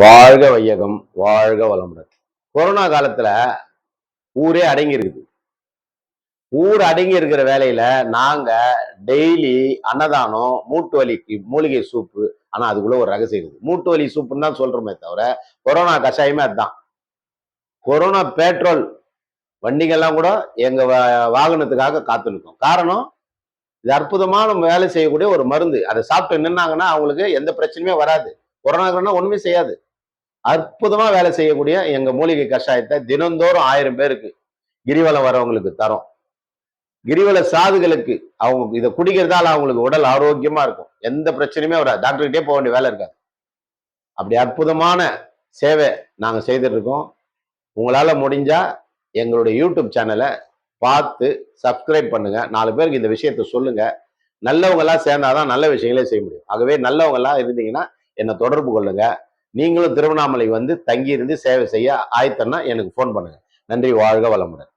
வாழ்க வையகம் வாழ்க வளமுடன். கொரோனா காலத்துல ஊரே அடங்கி இருக்குது ஊர் அடங்கி இருக்கிற வேலையில நாங்க டெய்லி அன்னதானம் மூட்டு வலிக்கு மூலிகை சூப்பு ஆனா அதுக்குள்ள ஒரு ரகசியம் இருக்குது. மூட்டு வலி சூப்புன்னு தான் சொல்றோமே தவிர கொரோனா கஷாயமே அதுதான். கொரோனா பெட்ரோல் வண்டிகள்லாம் கூட எங்க வாகனத்துக்காக காத்து நிற்கும் காரணம் இது அற்புதமான வேலை செய்யக்கூடிய ஒரு மருந்து. அதை சாப்பிட்டு நின்னாங்கன்னா அவங்களுக்கு எந்த பிரச்சனையுமே வராது. கொரோனா ஒண்ணுமே செய்யாது. அற்புதமா வேலை செய்யக்கூடிய எங்க மூலிகை கஷாயத்தை தினந்தோறும் ஆயிரம் பேருக்கு கிரிவலம் வரவங்களுக்கு தரோம். கிரிவல சாதுகளுக்கு அவங்க இதை குடிக்கிறதால அவங்களுக்கு உடல் ஆரோக்கியமா இருக்கும். எந்த பிரச்சனையுமே வராது. டாக்டர்கிட்டே போக வேண்டிய வேலை இருக்காது. அப்படி அற்புதமான சேவை நாங்கள் செய்துட்டு இருக்கோம் உங்களால் முடிஞ்சா எங்களுடைய யூடியூப் சேனலை பார்த்து சப்ஸ்கிரைப் பண்ணுங்க. நாலு பேருக்கு இந்த விஷயத்த சொல்லுங்க. நல்லவங்களா சேர்ந்தாதான் நல்ல விஷயங்களே செய்ய முடியும். ஆகவே நல்லவங்களா இருந்தீங்கன்னா என்னை தொடர்பு கொள்ளுங்க. நீங்களும் திருவண்ணாமலை வந்து தங்கியிருந்து சேவை செய்ய ஆயத்தன்னா எனக்கு ஃபோன் பண்ணுங்க. நன்றி வாழ்க வளமுடன்.